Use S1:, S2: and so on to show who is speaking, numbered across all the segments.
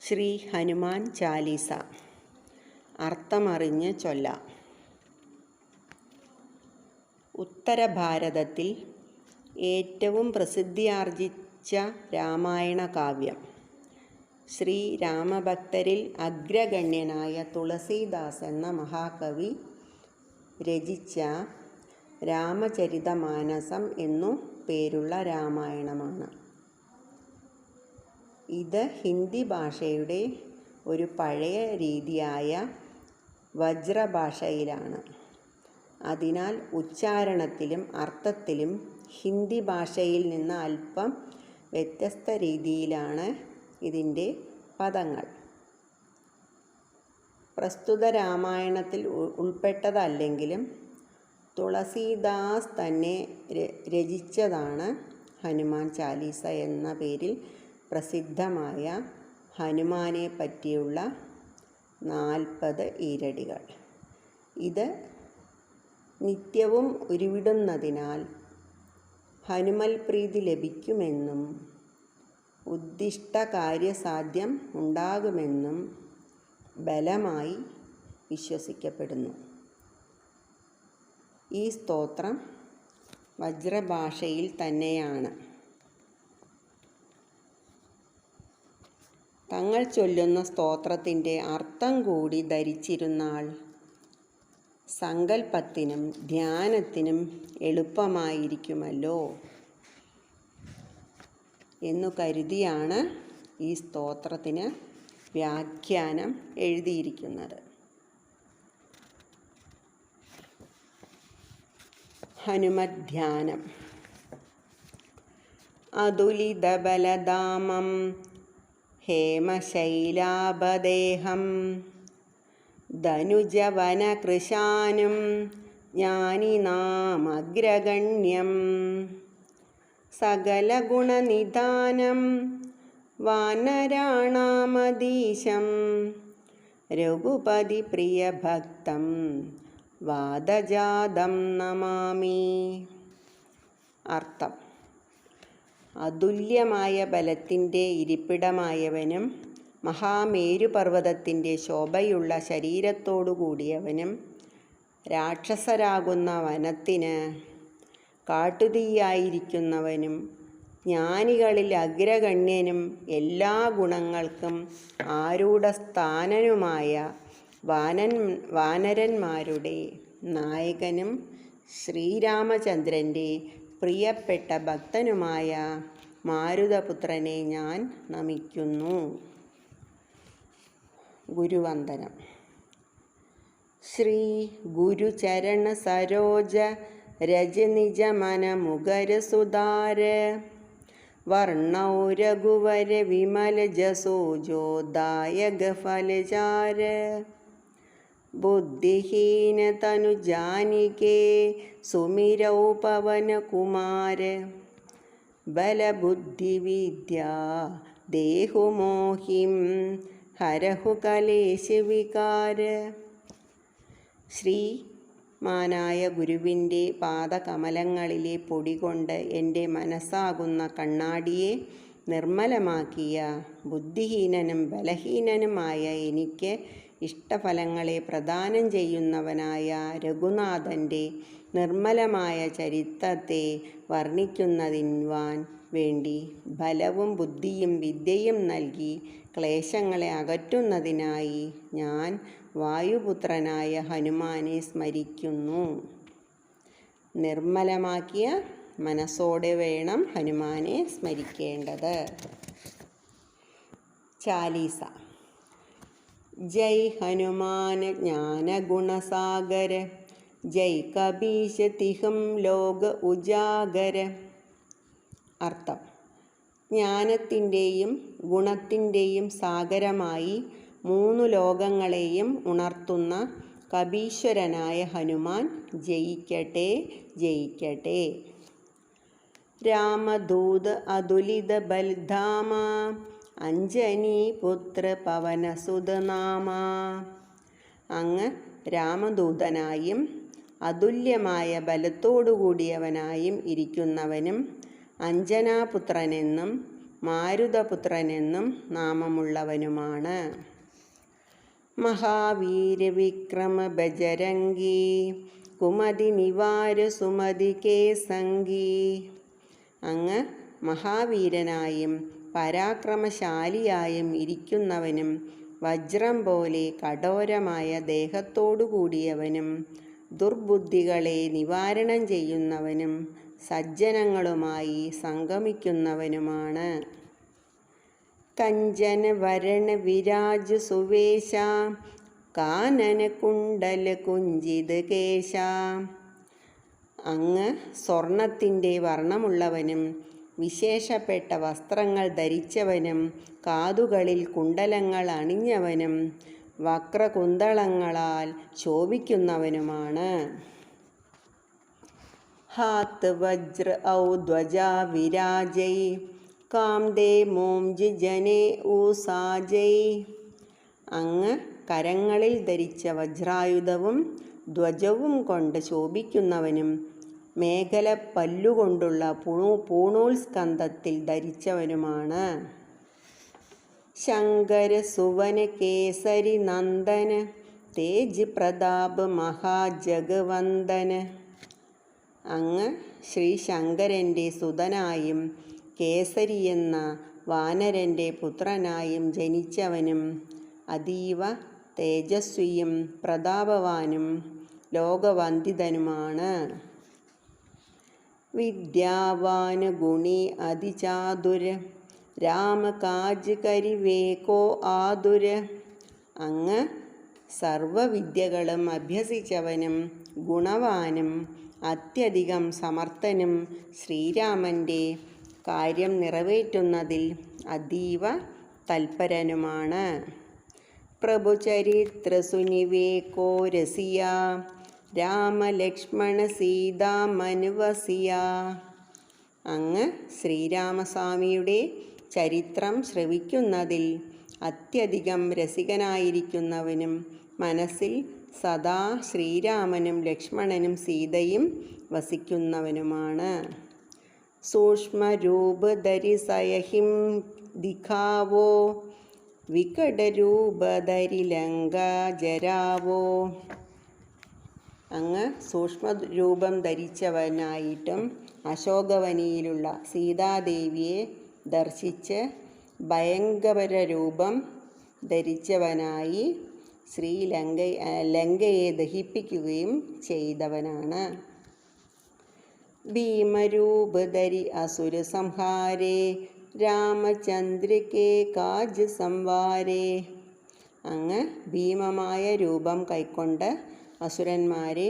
S1: ശ്രീ ഹനുമാൻ ചാലീസ. അർത്ഥമറിഞ്ഞ് ചൊല്ലാം. ഉത്തരഭാരതത്തിൽ ഏറ്റവും പ്രസിദ്ധിയാർജിച്ച രാമായണ കാവ്യം. ശ്രീ രാമഭക്തരിൽ അഗ്രഗണ്യനായ തുളസീദാസ് എന്ന മഹാകവി രചിച്ച രാമചരിതമാനസം എന്നു പേരുള്ള രാമായണമാണ്. ഇത് ഹിന്ദി ഭാഷയുടെ ഒരു പഴയ രീതിയായ വജ്രഭാഷയിലാണ്. അതിനാൽ ഉച്ചാരണത്തിലും അർത്ഥത്തിലും ഹിന്ദി ഭാഷയിൽ നിന്ന് അല്പം വ്യത്യസ്ത രീതിയിലാണ് ഇതിന്റെ പദങ്ങൾ. പ്രസ്തുത രാമായണത്തിൽ ഉൾപ്പെട്ടതല്ലെങ്കിലും തുളസീദാസ് തന്നെ രചിച്ചതാണ് ഹനുമാൻ ചാലീസ എന്ന പേരിൽ പ്രസിദ്ധമായ ഹനുമാനെ പറ്റിയുള്ള നാൽപ്പത് ഈരടികൾ. ഇത് നിത്യവും ഉരുവിടുന്നതിനാൽ ഹനുമൽ പ്രീതി ലഭിക്കുമെന്നും ഉദ്ദിഷ്ട കാര്യസാധ്യം ഉണ്ടാകുമെന്നും ബലമായി വിശ്വസിക്കപ്പെടുന്നു. ഈ സ്തോത്രം വജ്രഭാഷയിൽ തന്നെയാണ്. തങ്ങൾ ചൊല്ലുന്ന സ്തോത്രത്തിന്റെ അർത്ഥം കൂടി ധരിച്ചിരുന്നാൽ സങ്കല്പത്തിനും ധ്യാനത്തിനും എളുപ്പമായിരിക്കുമല്ലോ എന്നു കരുതിയാണ് ഈ സ്തോത്രത്തിന് വ്യാഖ്യാനം എഴുതിയിരിക്കുന്നത്. ഹനുമധ്യാനം. അതുലിതബലദാമം ഹേമശൈലാഭദേഹം ധനുജവനകൃശാനും ജ്ഞാനിനാമഗ്രഗണ്യം. സകലഗുണനിധാനം വാനരാണാമദീശം രഘുപതി പ്രിയഭക്തം വാദജാതം നമാമി. അർത്ഥം. അതുല്യമായ ബലത്തിന്റെ ഇരിപ്പിടമായവനും മഹാമേരുപർവതത്തിന്റെ ശോഭയുള്ള ശരീരത്തോടു കൂടിയവനും രാക്ഷസരാകുന്ന വനത്തിന് കാട്ടുതീയായിരിക്കുന്നവനും ജ്ഞാനികളിൽ അഗ്രഗണ്യനും എല്ലാ ഗുണങ്ങൾക്കും ആരൂഢസ്ഥാനനുമായ വാനൻ വാനരന്മാരുടെ നായകനും ശ്രീരാമചന്ദ്രന്റെ പ്രിയപ്പെട്ട ഭക്തനുമായ മാരുതപുത്രനെ ഞാൻ നമിക്കുന്നു. ഗുരുവന്ദനം. ശ്രീ ഗുരുചരണ സരോജ രജനിജ മനമുഖരസുതാര വർണൗ രഘുവര വിമല ജസോജോദായക ഫലചാര ബുദ്ധിഹീന തനു ജാനികേ സുമിരൗ പവനകുമാര ബലബുദ്ധിവിദ്യ ദേഹുമോഹിം ഹരഹു കലേശവികാര ശ്രീ മാനായ ഗുരുവിന്റെ പാദകമലങ്ങളിലെ പൊടി കൊണ്ട് എന്റെ മനസ്സാകുന്ന കണ്ണാടിയെ നിർമ്മലമാക്കിയ ബുദ്ധിഹീനനും ബലഹീനനുമായ എനിക്ക് ഇഷ്ടഫലങ്ങളെ പ്രദാനം ചെയ്യുന്നവനായ രഘുനാഥന്റെ നിർമ്മലമായ ചരിത്രത്തെ വർണിക്കുന്നതിൻവാൻ വേണ്ടി ബലവും ബുദ്ധിയും വിദ്യയും നൽകി ക്ലേശങ്ങളെ അകറ്റുന്നതിനായി ഞാൻ വായുപുത്രനായ ഹനുമാനെ സ്മരിക്കുന്നു. നിർമ്മലമാക്കിയ മനസ്സോടെ വേണം ഹനുമാനെ സ്മരിക്കേണ്ടത്. ചാലീസ. ജയ് ഹനുമാന ജ്ഞാനഗുണസാഗര ജയ് കബീശതിഹം ലോക ഉജാഗര. അർത്ഥം ജ്ഞാനത്തിന്റെയും ഗുണത്തിന്റെയും സാഗരമായി മൂന്നു ലോകങ്ങളെയും ഉണർത്തുന്ന കബീശ്വരനായ ഹനുമാൻ ജയിക്കട്ടെ ജയിക്കട്ടെ. രാമദൂത് അതുലിത ബൽധാമ അഞ്ജനി പുത്ര പവനസുതനാമ അങ്ങ് രാമദൂതനായും അതുല്യമായ ബലത്തോടുകൂടിയവനായും ഇരിക്കുന്നവനും അഞ്ജനാപുത്രനെന്നും മാരുതപുത്രനെന്നും നാമമുള്ളവനുമാണ്. മഹാവീരവിക്രമ ബജരംഗി കുമതി നിവാര സുമതി കേസംഗി അങ്ങ് മഹാവീരനായും പരാക്രമശാലിയായും ഇരിക്കുന്നവനും വജ്രം പോലെ കഠോരമായ ദേഹത്തോടു കൂടിയവനും ദുർബുദ്ധികളെ നിവാരണം ചെയ്യുന്നവനും സജ്ജനങ്ങളുമായി സംഗമിക്കുന്നവനുമാണ്. കഞ്ചന വരണ വിരാജ് സുവേശ കാനന കുണ്ടല കുഞ്ചിത് കേശ. അങ്ങ് സ്വർണത്തിന്റെ വർണമുള്ളവനും വിശേഷപ്പെട്ട വസ്ത്രങ്ങൾ ധരിച്ചവനും കാതുകളിൽ കുണ്ടലങ്ങൾ അണിഞ്ഞവനും വക്രകുന്തളങ്ങളാൽ ശോഭിക്കുന്നവനുമാണ്. ഹാത്ത് വജ്ര ഔ ധ്വജ വിരാജൈ കാംദേ മോംജി ജനേ ഊസാജൈ അങ്ങ് കരങ്ങളിൽ ധരിച്ച വജ്രായുധവും ധ്വജവും കൊണ്ട് ശോഭിക്കുന്നവനും മേഖല പല്ലുകൊണ്ടുള്ള പൂണൂ പൂണൂൽസ്കന്ധത്തിൽ ധരിച്ചവനുമാണ്. ശങ്കര സുവന കേസരി നന്ദന തേജ് പ്രതാപ് മഹാജഗവന്ദന. അങ്ങ് ശ്രീ ശങ്കരന്റെ സുതനായും കേസരി എന്ന വാനരന്റെ പുത്രനായും ജനിച്ചവനും അതീവ തേജസ്വിയും പ്രതാപവാനും ലോകവന്ദിതനുമാണ്. വിദ്യാവാൻ ഗുണി അതിചാതുര. രാമകാജ് കരിവേക്കോ ആതുര. അങ്ങ് സർവവിദ്യകളും അഭ്യസിച്ചവനും ഗുണവാനും അത്യധികം സമർത്ഥനും ശ്രീരാമന്റെ കാര്യം നിറവേറ്റുന്നതിൽ അതീവ തൽപരനുമാണ്. പ്രഭുചരിത്രസുനിവേകോ രസിയ. രാമലക്ഷ്മണ സീതാമനുവസിയ. അങ്ങ് ശ്രീരാമസ്വാമിയുടെ ചരിത്രം ശ്രവിക്കുന്നതിൽ അത്യധികം രസികനായിരിക്കുന്നവനും മനസ്സിൽ സദാ ശ്രീരാമനും ലക്ഷ്മണനും സീതയും വസിക്കുന്നവനുമാണ്. സൂക്ഷ്മരൂപധരിസയഹിം ദിഖാവോ വികടരൂപധരി ലങ്ക ജരാവോ. അങ്ങ് സൂക്ഷ്മ രൂപം ധരിച്ചവനായിട്ടും അശോകവനിയിലുള്ള സീതാദേവിയെ ദർശിച്ച് ഭയങ്കര രൂപം ധരിച്ചവനായി ശ്രീലങ്ക ലങ്കയെ ദഹിപ്പിക്കുകയും ചെയ്തവനാണ്. ഭീമരൂപ ഭീമരൂപധരി അസുര സംഹാരേ രാമചന്ദ്രികേ കാജ് സംവാരേ അങ്ങ് ഭീമമായ രൂപം കൈക്കൊണ്ട് അസുരന്മാരെ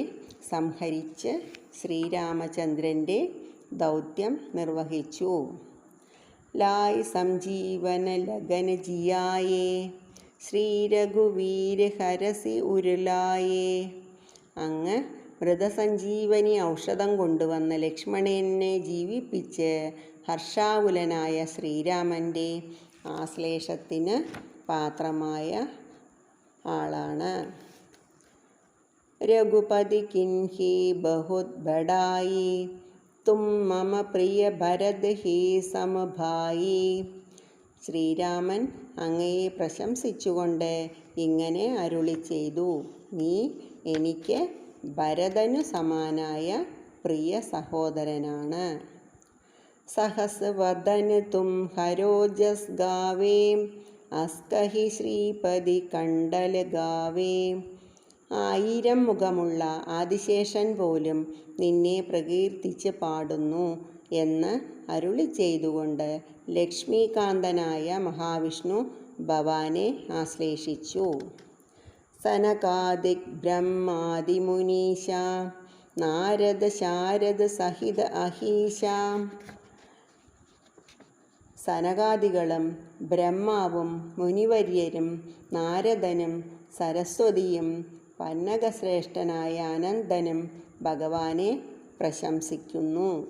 S1: സംഹരിച്ച് ശ്രീരാമചന്ദ്രന്റെ ദൗത്യം നിർവഹിച്ചു. ലായ് സംജീവന ലഗന ജിയായേ ശ്രീ രഘുവീര ഹരസി ഉരുളായേ. അങ്ങ് മൃതസഞ്ജീവനി ഔഷധം കൊണ്ടുവന്ന ലക്ഷ്മണനെ ജീവിപ്പിച്ച് ഹർഷാകുലനായ ശ്രീരാമന്റെ ആശ്ലേഷത്തിന് പാത്രമായ ആളാണ്. രഘുപതി കിൻഹി ബഹുത് ബഡായി. തും മമ പ്രിയ ഭരത് ഹി സമഭായി. ശ്രീരാമൻ അങ്ങയെ പ്രശംസിച്ചുകൊണ്ട് ഇങ്ങനെ അരുളി ചെയ്തു. നീ എനിക്ക് ഭരതനു സമാനായ പ്രിയ സഹോദരനാണ്. സഹസ്വദന തും ഹരോജസ് ഗാവേം അസ്കഹി ശ്രീപതി കണ്ടൽ ഗാവേ. ആയിരം മുഖമുള്ള ആദിശേഷൻ പോലും നിന്നെ പ്രകീർത്തിച്ച് പാടുന്നു എന്ന് അരുളി ചെയ്തുകൊണ്ട് ലക്ഷ്മീകാന്തനായ മഹാവിഷ്ണു ഭവാനെ ആശ്ലേഷിച്ചു. സനകാദിക് ബ്രഹ്മാദിമുനീശ നാരദ ശാരദ സഹിത അഹീശ. സനകാദികളും ബ്രഹ്മാവും മുനിവര്യരും നാരദനും സരസ്വതിയും പന്നകശ്രേഷ്ഠനായ അനന്തനും ഭഗവാനെ പ്രശംസിക്കുന്നു.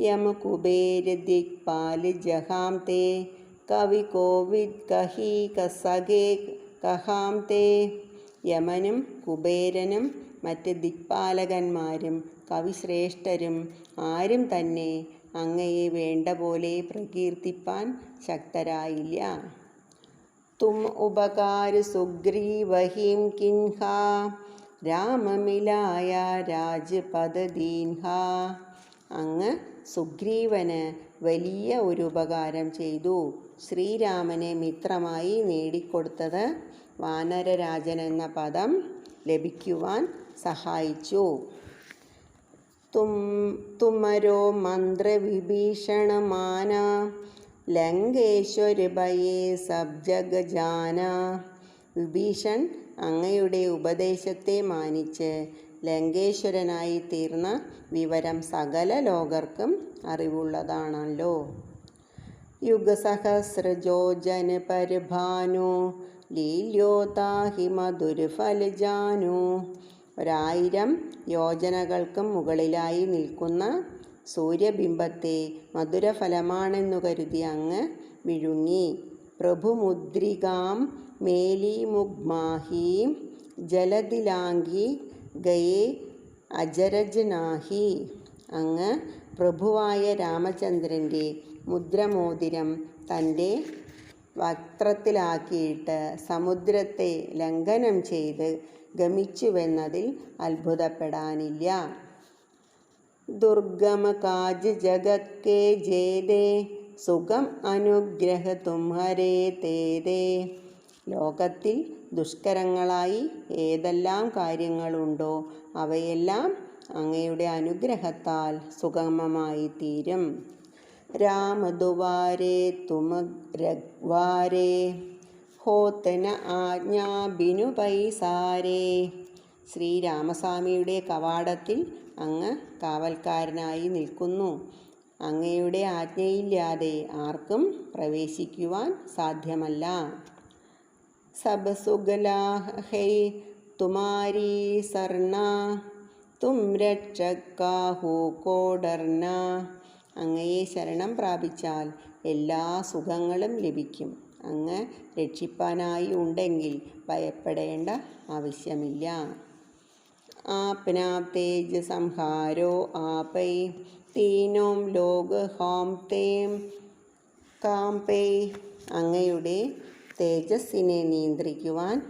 S1: യമുകുബേരദിക്പാലി ജഹാം തേ കവി കോവിദ് കഹി കസഖേ കഹാം തേ യമനും കുബേരനും മറ്റ് ദിക്പാലകന്മാരും കവിശ്രേഷ്ഠരും ആരും തന്നെ അങ്ങയെ വേണ്ട പോലെ പ്രകീർത്തിപ്പാൻ ശക്തരായില്ല. തും ഉപകാര സുഗ്രീവഹിം കിൻഹ. രാമമിലായ രാജപദദീൻഹ അങ്ങ് സുഗ്രീവന് വലിയ ഒരു ഉപകാരം ചെയ്തു. ശ്രീരാമനെ മിത്രമായി നേടിക്കൊടുത്തത് വാനരരാജൻ എന്ന പദം ലഭിക്കുവാൻ സഹായിച്ചു. തും തുമരോ മന്ത്രവിഭീഷണമാന. ലങ്കേശ്വര സബ്ജഗജാന. വിഭീഷൺ അങ്ങയുടെ ഉപദേശത്തെ മാനിച്ച് ലങ്കേശ്വരനായി തീർന്ന വിവരം സകല ലോകർക്കും അറിവുള്ളതാണല്ലോ. യുഗസഹസ്രജോജന പരിഭാനോ ലീല്യോതാഹി മധുരഫലജാനോ ഒരായിരം യോജനകൾക്കും മുകളിലായി നിൽക്കുന്ന സൂര്യബിംബത്തെ മധുരഫലമാണെന്നു കരുതി അങ്ങ് വിഴുങ്ങി. പ്രഭുമുദ്രികാം മേലിമുഗ്മാഹീം ജലതിലാങ്കി ഗയേ അജരജനാഹി. അങ്ങ് പ്രഭുവായ രാമചന്ദ്രന്റെ മുദ്രമോതിരം തന്റെ വക്രത്തിലാക്കിയിട്ട് സമുദ്രത്തെ ലംഘനം ചെയ്ത് ഗമിച്ചുവെന്നതിൽ അത്ഭുതപ്പെടാനില്ല. ദുർഗമ കാജ് ജഗത് കേ ജേദേ സുഖം അനുഗ്രഹ തുംഹരേ തേദേ ലോകത്തിൽ ദുഷ്കരങ്ങളായി ഏതെല്ലാം കാര്യങ്ങളുണ്ടോ അവയെല്ലാം അങ്ങയുടെ അനുഗ്രഹത്താൽ സുഗമമായി തീരും രാമദുവാരേ തുമ രഗ്വാരേ ഹോത്തന ആജ്ഞാ ബിനു പൈസാരേ. ശ്രീരാമസ്വാമിയുടെ കവാടത്തിൽ അങ്ങ് കാവൽക്കാരനായി നിൽക്കുന്നു. അങ്ങയുടെ ആജ്ഞയില്ലാതെ ആർക്കും പ്രവേശിക്കുവാൻ സാധ്യമല്ല. സബസുഗലാഹൈ തുമാരി സർണ തും രക്ഷക്കാഹു അങ്ങയെ ശരണം പ്രാപിച്ചാൽ എല്ലാ സുഖങ്ങളും ലഭിക്കും. അങ്ങ് രക്ഷിപ്പാനായി ഉണ്ടെങ്കിൽ ഭയപ്പെടേണ്ട ആവശ്യമില്ല. ആപ്നാം തേജ് സംഹാരോ ആപൈ. തീനോം ലോക ഹോം തേം കാംപേ അങ്ങയുടെ തേജസ്സിനെ നിയന്ത്രിക്കുവാൻ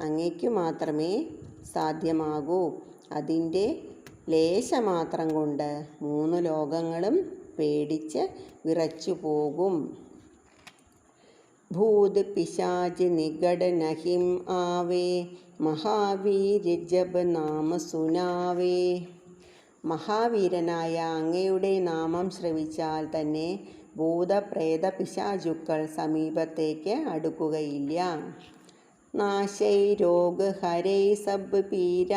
S1: അങ്ങയ്ക്ക് മാത്രമേ സാധ്യമാകൂ. അതിന്റെ ലേശമാത്രം കൊണ്ട് മൂന്ന് ലോകങ്ങളും പേടിച്ച് വിറച്ചു പോകും ഭൂത് പിശാച് നിഗഡ് നഹിം ആവേ. മഹാവീര ജപ നാമ സുനാവേ. മഹാവീരനായ അങ്ങയുടെ നാമം ശ്രവിച്ചാൽ തന്നെ ഭൂതപ്രേത പിശാചുക്കൾ സമീപത്തേക്ക് അടുക്കുകയില്ല. നാശൈ രോഗ ഹരൈ സബ് പീര.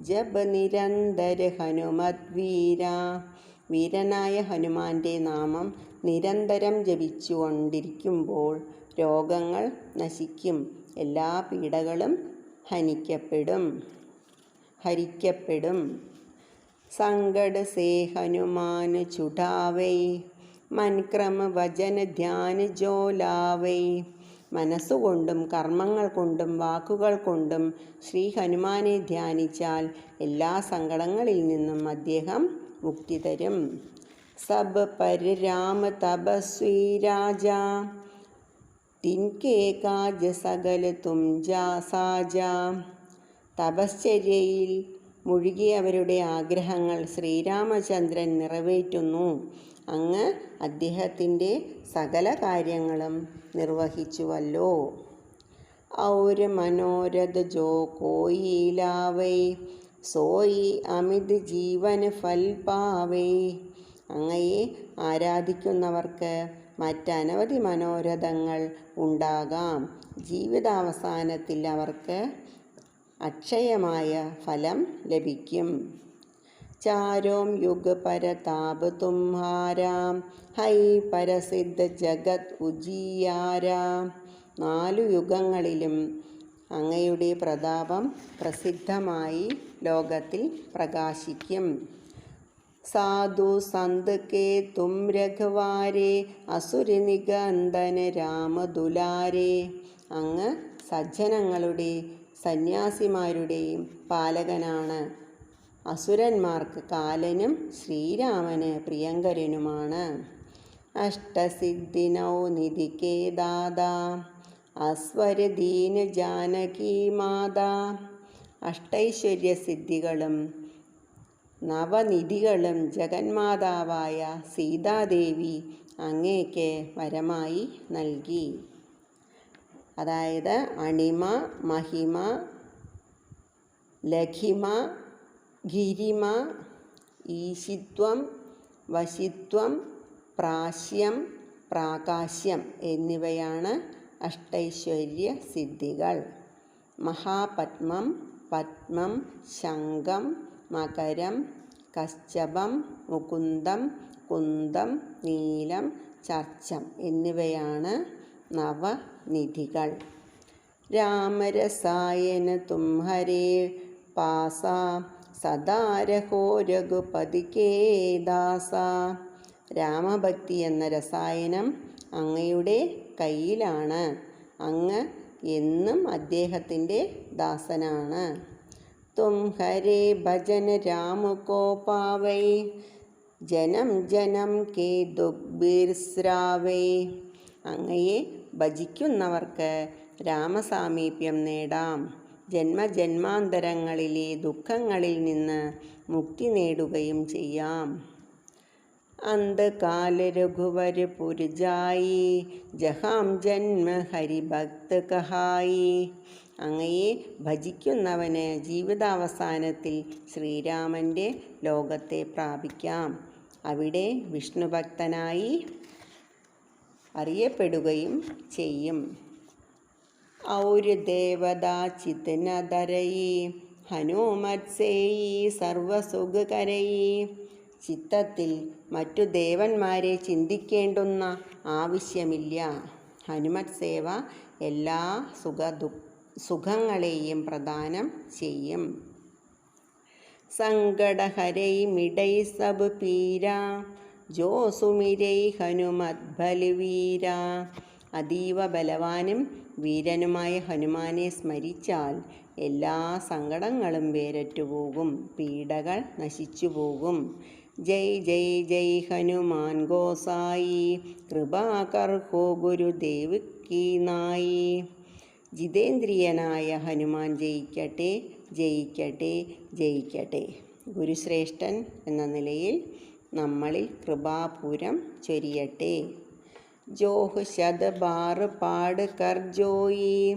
S1: ജപ നിരന്തര ഹനുമത് വീര. വീരനായ ഹനുമാന്റെ നാമം നിരന്തരം ജപിച്ചുകൊണ്ടിരിക്കുമ്പോൾ രോഗങ്ങൾ നശിക്കും. എല്ലാ പീഡകളും ഹനിക്കപ്പെടും. ഹരിക്കപ്പെടും. സങ്കട സേ ഹനുമാൻ ചുടാവൈ. മൻക്രമ വചന ധ്യാന ജോലാവൈ മനസ്സുകൊണ്ടും കർമ്മങ്ങൾ കൊണ്ടും വാക്കുകൾ കൊണ്ടും ശ്രീ ഹനുമാനെ ധ്യാനിച്ചാൽ എല്ലാ സങ്കടങ്ങളിൽ നിന്നും അദ്ദേഹം മുക്തി തരും. സബ് പരിരാമ തപസ്വീ രാജ. തിൻകേ കാജ സകല തും ജാ. സാജ തപശ്ചര്യയിൽ മുഴുകിയവരുടെ ആഗ്രഹങ്ങൾ ശ്രീരാമചന്ദ്രൻ നിറവേറ്റുന്നു. അങ്ങ് അദ്ദേഹത്തിന്റെ സകല കാര്യങ്ങളും നിർവഹിച്ചുവല്ലോ. ഔര മനോരഥ ജോ കോയിലാവേ സോയി അമിത് ജീവന ഫൽ പാവേ അങ്ങയെ ആരാധിക്കുന്നവർക്ക് മറ്റനവധി മനോരഥങ്ങൾ ഉണ്ടാകാം. ജീവിതാവസാനത്തിൽ അവർക്ക് അക്ഷയമായ ഫലം ലഭിക്കും. ചാരോം യുഗ പരതാപ തുംഹാരാം ഹൈ പരസിദ്ധ ജഗത് ഉജിയാരാം നാലു യുഗങ്ങളിലും അങ്ങയുടെ പ്രതാപം പ്രസിദ്ധമായി ലോകത്തിൽ പ്രകാശിക്കും. സാധു സന്ത് കേ തും രഘുവാരേ അസുരനിഗന്ധന രാമദുലാരേ അങ്ങ് സജ്ജനങ്ങളുടെ സന്യാസിമാരുടെയും പാലകനാണ്. അസുരന്മാർക്ക് കാലനും ശ്രീരാമന് പ്രിയങ്കരനുമാണ്. അഷ്ടസിദ്ധിനോ നിധിക്കേ ദാദാ അസ്വരദീന ജാനകി മാതാ. അഷ്ടൈശ്വര്യസിദ്ധികളും നവനിധികളും ജഗന്മാതാവായ സീതാദേവി അങ്ങേക്ക് വരമായി നൽകി. അതായത് അണിമ മഹിമ ലഘിമ ഗിരിമ ഈശിത്വം വശിത്വം പ്രാശ്യം പ്രാകാശ്യം എന്നിവയാണ് അഷ്ടൈശ്വര്യ സിദ്ധികൾ. മഹാപത്മം പത്മം ശംഖം മകരം കശ്ചപം മുകുന്ദം കുന്തം നീലം ചർച്ചം എന്നിവയാണ് നവനിധികൾ. രാമരസായന തുംഹരേ പാസ സദാരഹോ രഘുപതിക്കേ ദാസ. രാമഭക്തി എന്ന രസായനം അങ്ങയുടെ കയ്യിലാണ്. അങ്ങ് എന്നും അദ്ദേഹത്തിന്റെ ദാസനാണ്. തും ഹരേ ഭജന രാമുകോ പാവൈ ജനം ജനം കേ ദുഗ്ബിർസ്രാവേ അങ്ങയെ ഭജിക്കുന്നവർക്ക് രാമസാമീപ്യം നേടാം. ജന്മജന്മാന്തരങ്ങളിലെ ദുഃഖങ്ങളിൽ നിന്ന് മുക്തി നേടുകയും ചെയ്യാം. അന്ധകാല രഘുവര പുരുജായി. ജഹാം ജന്മ ഹരിഭക്ത കഹായി. അങ്ങയെ ഭജിക്കുന്നവന് ജീവിതാവസാനത്തിൽ ശ്രീരാമന്റെ ലോകത്തെ പ്രാപിക്കാം. അവിടെ വിഷ്ണുഭക്തനായി അറിയപ്പെടുകയും ചെയ്യും. ഔര് ഹനുമത്സേയി സർവസുഖകരയി. ചിത്തത്തിൽ മറ്റു ദേവന്മാരെ ചിന്തിക്കേണ്ടുന്ന ആവശ്യമില്ല. ഹനുമത് സേവ എല്ലാ സുഖ ദു സുഖങ്ങളെയും പ്രദാനം ചെയ്യും. സങ്കടഹരൈ സബ് പീരാ ജോസുമിരൈ ഹനുമത് ബലിവീര. അതീവ ബലവാനും വീരനുമായ ഹനുമാനെ സ്മരിച്ചാൽ എല്ലാ സങ്കടങ്ങളും വേരറ്റുപോകും പീഡകൾ നശിച്ചു പോകും ജയ് ജയ് ജയ് ഹനുമാൻ ഗോസായി കൃപാകർ ഹോ ഗുരുദേവ് കീ നായി. ജിതേന്ദ്രിയനായ ഹനുമാൻ ജയിക്കട്ടെ ജയിക്കട്ടെ ജയിക്കട്ടെ. ഗുരുശ്രേഷ്ഠൻ എന്ന നിലയിൽ നമ്മളിൽ കൃപാപൂരം ചൊരിയട്ടെ. ജോഹ് ശത ബാർ പാട് കർജോയി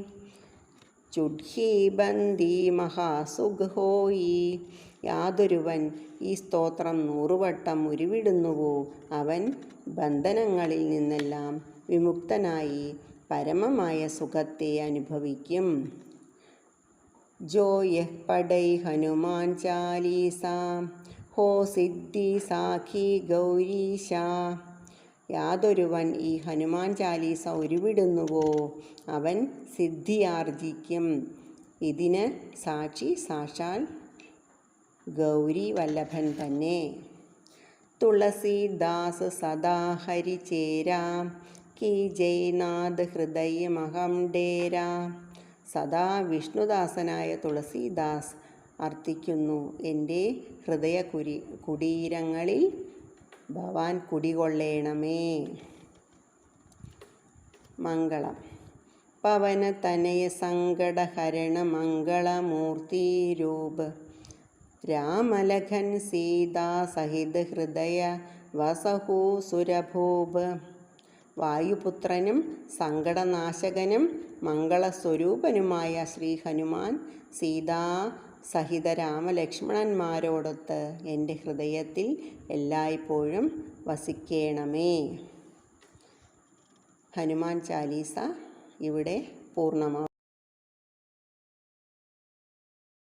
S1: ചുഡ്ഹി ബന്ദി മഹാസുഖോയി യാതൊരുവൻ ഈ സ്തോത്രം നൂറുവട്ടം ഉരുവിടുന്നുവോ? അവൻ ബന്ധനങ്ങളിൽ നിന്നെല്ലാം വിമുക്തനായി. പരമമായ സുഖത്തെ അനുഭവിക്കും. ജോയ പടൈ ഹനുമാൻ ചാലീസ ഹോ സിദ്ധി സാഖി ഗൗരീശ. യാതൊരുവൻ ഈ ഹനുമാൻ ചാലീസ ഉരുവിടുന്നുവോ അവൻ സിദ്ധിയാർജിക്കും. ഇതിന് സാക്ഷി സാക്ഷാൽ ഗൗരി വല്ലഭൻ തന്നെ. തുളസീദാസ് സദാ ഹരിചേരാ കി ജയ്നാഥ് ഹൃദയമഹം ഡേരാ. സദാ വിഷ്ണുദാസനായ തുളസീദാസ് അർത്ഥിക്കുന്നു എന്റെ ഹൃദയ കുരി കുടീരങ്ങളിൽ ഭവാൻ കുടികൊള്ളേണമേ. മംഗളം. പവന തനയ സങ്കടഹരണ മംഗളമൂർത്തി രൂപ രാമലഖൻ സീതാ സഹിത ഹൃദയ വസഹു സുരഭൂപ്. വായുപുത്രനും സങ്കടനാശകനും മംഗളസ്വരൂപനുമായ ശ്രീ ഹനുമാൻ സീതാ സഹിത രാമലക്ഷ്മണന്മാരോടൊത്ത് എന്റെ ഹൃദയത്തിൽ എല്ലായ്പ്പോഴും വസിക്കേണമേ. ഹനുമാൻ ചാലീസ ഇവിടെ പൂർണമാവും.